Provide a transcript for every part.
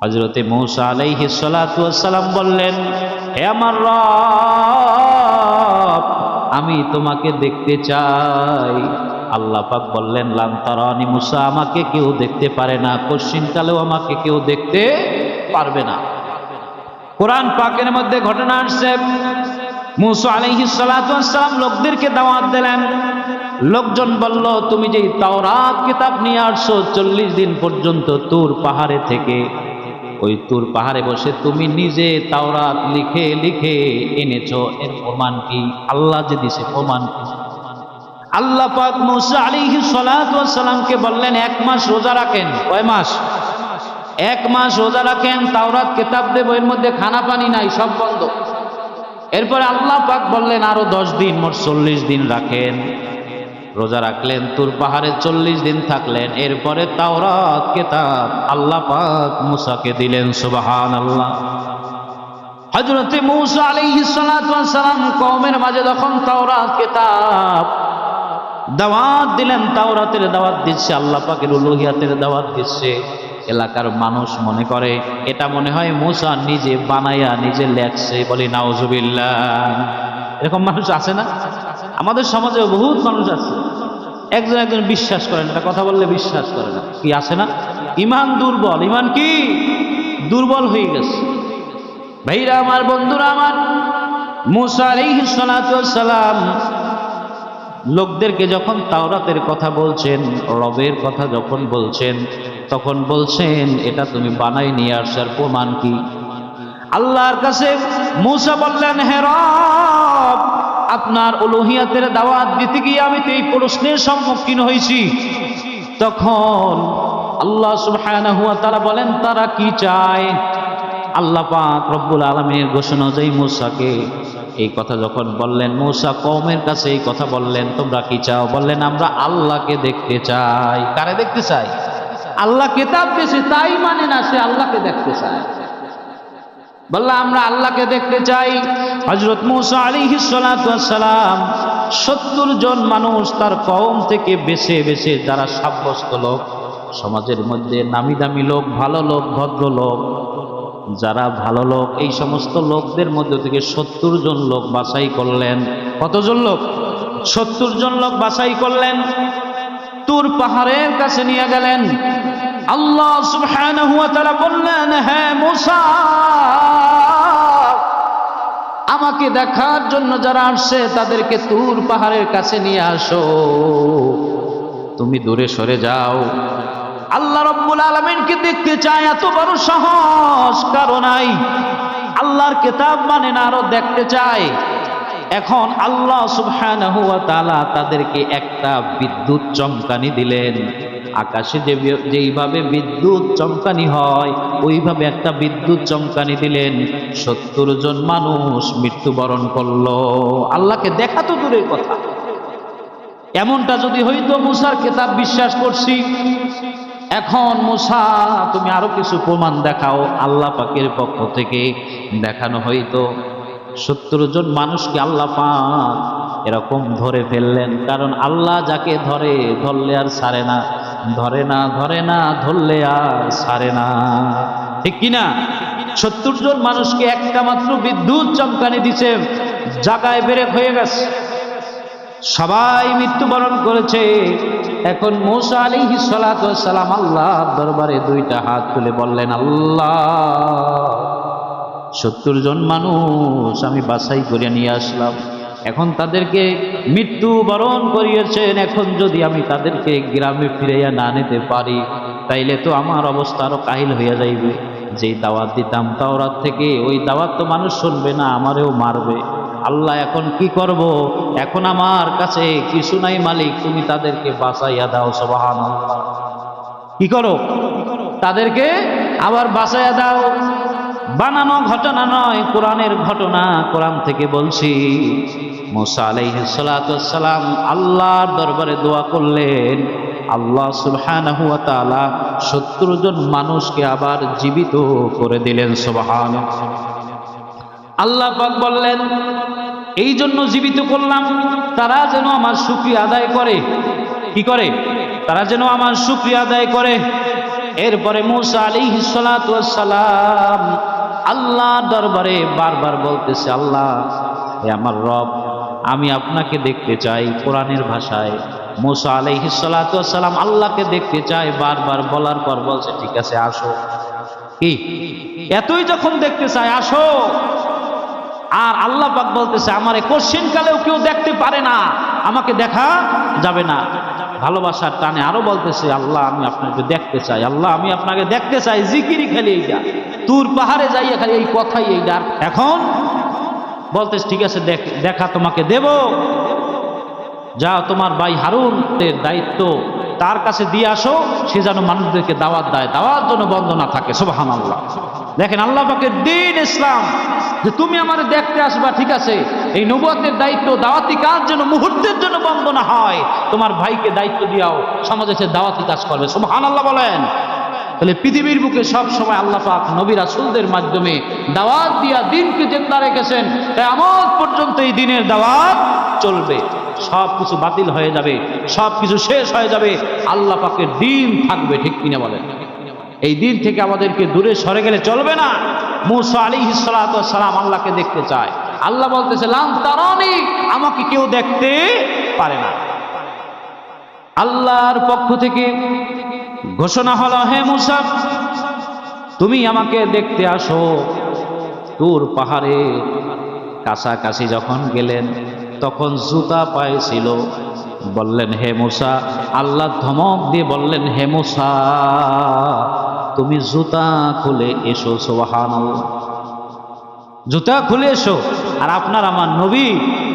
হজরতে মৌসা আলাইহি সালাম বললেন, হে আমার আমি তোমাকে দেখতে চাই। আল্লাহ পাক বললেন লান্তারানি মুসা, আমাকে কেউ দেখতে পারে না। কশ্চিনকালেও আমাকে কেউ দেখতে পারবে না। কোরআন পাকের মধ্যে ঘটনা আসছে। মুসা আলাইহি সালাম লোকদেরকে দাওয়াত দিলেন। লোকজন বলল, তুমি যে তাওরাত কিতাব নিয়ে আসছো, চল্লিশ দিন পর্যন্ত তুর পাহাড়ে থেকে ওই তুর পাহাড়ে বসে তুমি নিজে তাওরাত লিখে লিখে এনেছো। এর প্রমাণ কি? আল্লাহ যে দিছে প্রমাণ কি? আল্লাহ পাক মুসা আলাইহি সালামকে বললেন, এক মাস রোজা রাখেন। কয় মাস? এক মাস রোজা রাখেন, তাওরাত, কিতাব দেব, এর মধ্যে খানা পানি নাই, সব বন্ধ। এরপরে আল্লাহ পাক বললেন, আরও দশ দিন মোট চল্লিশ দিন রাখেন। রোজা রাখলেন, তুর পাহাড়ে চল্লিশ দিন থাকলেন, এরপরে তাওরাত, কেতাব আল্লাহ পাক মুসাকে দিলেন সুবাহান আল্লাহ হজরতে মুসা আলাইহিস সালাম কওমের মাঝে যখন তাওরাত, কেতাব দাওয়াত দিলেন, তাওরাতের দাওয়াত দিচ্ছে, আল্লাহ পাকের উলুহিয়াতের দাওয়াত দিচ্ছে, এলাকার মানুষ মনে করে, এটা মনে হয় মুসা নিজে বানাইয়া নিজে লেখছে, বলি নাউজুবিল্লাহ। এরকম মানুষ আছে না? আমাদের সমাজে বহুত মানুষ আছে। একজন একজন বিশ্বাস করেন এটা কথা বললে বিশ্বাস করে না। কি আছে না? ইমান দুর্বল। ইমান কি? দুর্বল হয়ে গেছে। ভাইরা আমার, বন্ধুরা আমার সালাম লোকদেরকে যখন তাওরাতের কথা বলছেন, রবের কথা যখন বলছেন, তখন বলছেন, এটা তুমি বানাই নিয়ে আসার প্রমাণ কি? আল্লাহর কাছে মুসা বললেন, হে রব আপনার উলুহিয়াতের দাওয়াত দিতে গিয়ে আমি তো এই প্রশ্নের সম্মুখীন হয়েছি। তখন আল্লাহ সুবহানাহু তাআলা বলেন, তারা কি চায়? আল্লাহ পাক রব্বুল আলামিনের ঘোষণা অনুযায়ী মুসাকে এই কথা যখন বললেন, মূসা কওমের কাছে এই কথা বললেন, তোমরা কি চাও? বললেন, আমরা আল্লাহকে দেখতে চাই। কারে দেখতে চাই আল্লাহ কেতাব দিয়েছে তাই মানে না, সে আল্লাহকে দেখতে চায়। বললা আমরা আল্লাহকে দেখতে চাই। হজরত মৌসা আলাইহিস সালাম সত্তর জন মানুষ তার কম থেকে বেছে বেছে যারা সাব্যস্ত লোক, সমাজের মধ্যে নামি দামি লোক, ভালো লোক, ভদ্র লোক, যারা ভালো লোক, এই সমস্ত লোকদের মধ্যে থেকে সত্তর জন লোক বাছাই করলেন। কতজন লোক? সত্তর জন লোক বাছাই করলেন। তুর পাহাড়ের কাছে নিয়ে গেলেন। আল্লাহ সুবহানাহু ওয়া তাআলা বললেন হ্যাঁ মুসা আমাকে দেখার জন্য যারা আসছে, তাদেরকে তুর পাহাড়ের কাছে নিয়ে আসো। তুমি দূরে সরে যাও। আল্লাহ রব্বুল আলমিনকে দেখতে চায়, এত বড় সহজ কারণ আল্লাহর কেতাব মানে না, আরও দেখতে চায়। এখন আল্লাহ সুবহানাহু ওয়া তাআলা তাদেরকে একটা বিদ্যুৎ চমকানি দিলেন। আকাশে যে যেইভাবে বিদ্যুৎ চমকানি হয়, ওইভাবে একটা বিদ্যুৎ চমকানি দিলেন। সত্তর জন মানুষ মৃত্যুবরণ করল। আল্লাহকে দেখা তো দূরের কথা। এমনটা যদি হইতো মুসার কেতাব বিশ্বাস করছি। এখন মুসা, তুমি আরও কিছু প্রমাণ দেখাও। আল্লাহ পাকের পক্ষ থেকে দেখানো হইতো। সত্তর জন মানুষকে আল্লাহ পাক এরকম ধরে ফেললেন। কারণ আল্লাহ যাকে ধরে, ধরলে আর সারে না। ধরে না ধরে না, ধরলে আর সারে না। ঠিক কিনা সত্তর জন মানুষকে একটা মাত্র বিদ্যুৎ চমকানি দিছে, জাগায় বেরেক হয়ে গেছে। সবাই মৃত্যুবরণ করেছে। এখন মৌসা আলী সালাম আল্লাহ দরবারে দুইটা হাত তুলে বললেন, আল্লাহ সত্তর জন মানুষ আমি বাছাই করে নিয়ে আসলাম। এখন তাদেরকে মৃত্যু বরণ করিয়েছেন। এখন যদি আমি তাদেরকে গ্রামে ফিরাইয়া না নিতে পারি, তাইলে তো আমার অবস্থা আরও কাহিল হইয়া যাইবে। যেই দাওয়াত দিতাম তাওরাত থেকে, ওই দাওয়াত তো মানুষ শুনবে না, আমারেও মারবে। আল্লাহ এখন কি করব? এখন আমার কাছে কিছু নাই মালিক, তুমি তাদেরকে বাঁচাইয়া দাও সবাহান কি করো? তাদেরকে আবার বাঁচাইয়া দাও। বানানো ঘটনা নয়, কোরআনের ঘটনা কোরআন থেকে বলছি। মোসা আল্লাহর দরবারে দোয়া করলেন, আল্লাহ সুবহানাহু ওয়া তাআলা সত্তর জন মানুষকে আবার জীবিত করে দিলেন সুবহান আল্লাহ পাক বললেন, এই জন্য জীবিত করলাম, তারা যেন আমার শুক্রিয়া আদায় করে। কি করে? তারা যেন আমার শুক্রিয়া আদায় করে। এরপরে মুসা আলী সালাম আল্লাহ দরবারে বারবার বলতেছে, আল্লাহ, হে আমার রব, আমি আপনাকে দেখতে চাই কোরআনের ভাষায়। মুসা আলাইহি সালাম আল্লাহকে দেখতে চাই বারবার বলার পর বলছে, ঠিক আছে, আসো। কি? এতই যখন দেখতে চাই আসো। আর আল্লাহ পাক বলতেছে, আমারে কোশ্চিন কালেও কেউ দেখতে পারে না, আমাকে দেখা যাবে না। ভালোবাসার টানে আরও বলতেছে, আল্লাহ, আমি আপনাকে দেখতে চাই। আল্লাহ, আমি আপনাকে দেখতে চাই। জিকিরি খালি এইটা তুর পাহাড়ে যাইয়া খালি এই কথাই এইটা এখন বলতেছে, ঠিক আছে, দেখ- তোমাকে দেব। যা তোমার ভাই হারুনের দায়িত্ব তার কাছে দিয়ে আসো। সে যেন মানুষদেরকে দাওয়াত দেয়। দাওয়াত জন্য বন্ধ না থাকে। সোবাহান আল্লাহ দেখেন আল্লাহ পাকের দিন ইসলাম যে তুমি আমার দেখতে আসবা, ঠিক আছে? এই নবুয়তের দায়িত্ব দাওয়াতি কাজ যেন, মুহূর্তের জন্য বন্ধ না হয়, তোমার ভাইকে দায়িত্ব দিয়াও সমাজে সে দাওয়াতি কাজ করবে। সোবাহান আল্লাহ বলেন। তাহলে পৃথিবীর বুকে সব সময় আল্লাহ পাক নবী রাসূলদের মাধ্যমে দাওয়াত দিয়া দিনকে জেন্দা রেখেছেন। কিয়ামত পর্যন্ত এই দিনের দাওয়াত চলবে। সব কিছু বাতিল হয়ে যাবে, সব কিছু শেষ হয়ে যাবে। আল্লাহ পাকের দিন থাকবে, ঠিক কিনা বলেন? এই দিন থেকে আমাদেরকে দূরে সরে গেলে চলবে না। মুসা আলী সালাম আল্লাহকে দেখতে চায়। আল্লাহ বলতেছে লাম তারানি, আমাকে কেউ দেখতে পারে না। আল্লাহর পক্ষ থেকে ঘোষণা হলো, হে মুসা, তুমি আমাকে দেখতে আসো। তোর পাহাড়ে কাছাকাছি যখন গেলেন, তখন জুতা পায়ে ছিল। বললেন, হে মুসা। আল্লাহ ধমক দিয়ে বললেন, হে মুসা, তুমি জুতা খুলে এসো সোহান জুতা খুলে এসো। আর আপনার আমার নবী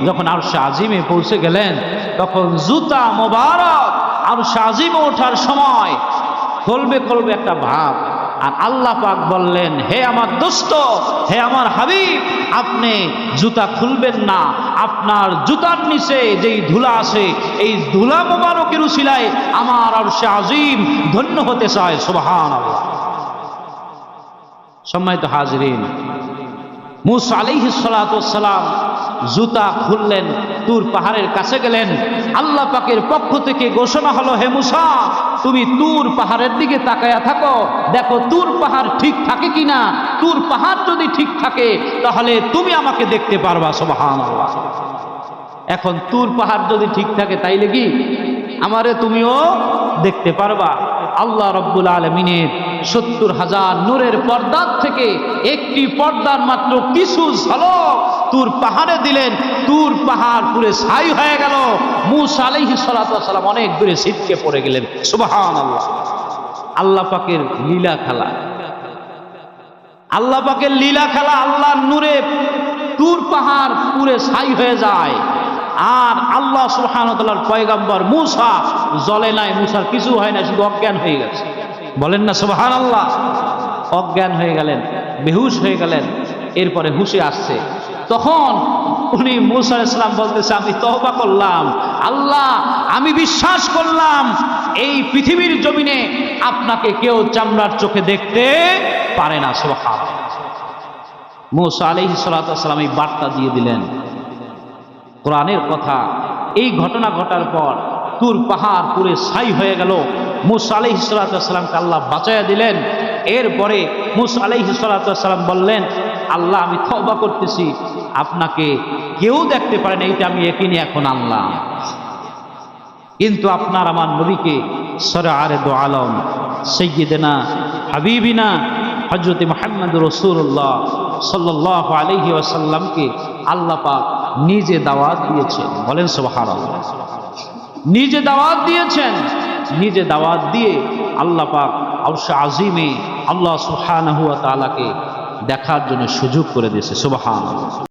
যখন আর আজিমে পৌঁছে গেলেন, তখন জুতা মোবারক আর আজিমে ওঠার সময় খুলবে খুলবে একটা ভাব আর আল্লাহ পাক বললেন, হে আমার দোস্ত, হে আমার হাবিব, আপনি জুতা খুলবেন না। আপনার জুতার নিচে যেই ধুলা আছে, এই ধুলা মোবারকের উশিলায় আমার আর সে আজিম ধন্য হতে চায়। আল্লাহ সম্মানিত হাজরিন, মুসা আলাইহি সালাম জুতা খুললেন, তুর পাহাড়ের কাছে গেলেন। আল্লাহ পাকের পক্ষ থেকে ঘোষণা হলো, হে মুসা তুমি তুর পাহাড়ের দিকে তাকায়া থাকো। দেখো, তুর পাহাড় ঠিক থাকে কিনা? তুর পাহাড় যদি ঠিক থাকে, তাহলে তুমি আমাকে দেখতে পারবা, সুবহানাল্লাহ। এখন তুর পাহাড় যদি ঠিক থাকে, তাইলে কি? আমারে তুমিও দেখতে পারবা। আল্লাহ রব্বুল আলমিনের সত্তর হাজার নূরের পর্দার থেকে একটি পর্দার মাত্র কিছু ঝলক তুর পাহাড়ে দিলেন, তুর পাহাড় পুরে ছাই হয়ে গেল। মুসা আলাইহি সালাম অনেক দূরে ছিটকে পড়ে গেলেন। সুবাহান আল্লাহ আল্লাহ পাকের লীলা খেলা। আল্লাহ পাকের লীলা খেলা আল্লাহর নূরে তুর পাহাড় পুরে ছাই হয়ে যায়। আর আল্লাহ সুবহানাহুর পয়গাম্বর মুসা, জলে নাই, মুসার কিছু হয় না, শুধু অজ্ঞান হয়ে গেছে। বলেন না সুবহান আল্লাহ অজ্ঞান হয়ে গেলেন, বেহুশ হয়ে গেলেন, এরপরে হুশে আসছে। তখন উনি মুসা ইসলাম বলতেছে, আমি তহবা করলাম। আল্লাহ, আমি বিশ্বাস করলাম, এই পৃথিবীর জমিনে আপনাকে কেউ চামড়ার চোখে দেখতে পারে না সুবহান মুসা আলাইহিস সালাম এই বার্তা দিয়ে দিলেন। কোরআনের কথা। এই ঘটনা ঘটার পর তুর পাহাড় পুরে ছাই হয়ে গেল। মুসা আলাইহি সালাতামকে আল্লাহ বাঁচাইয়া দিলেন। এরপরে মুসা আলাইহি সালাতাম বললেন, আল্লাহ, আমি তওবা করতেছি। আপনাকে কেউ দেখতে পারেন এইটা আমি একিনি এখন আনলাম। কিন্তু আপনার আমার নবীকে সরে আরে দো আলম সৈয়দেনা হাবিবিনা হজরত মোহাম্মদ রসুল্লাহ সাল্লাহ আলহি ওয়াসাল্লামকে আল্লাহ পাক নিজে দাওয়াত দিয়েছেন। বলেন সোহার নিজে দাওয়াত দিয়েছেন, নিজে দাওয়াত দিয়ে আল্লাহ পাক অবশ্য আজিমে আল্লাহ সুহানাহুয়া তালাকে দেখার জন্য সুযোগ করে দিয়েছে। সুবাহান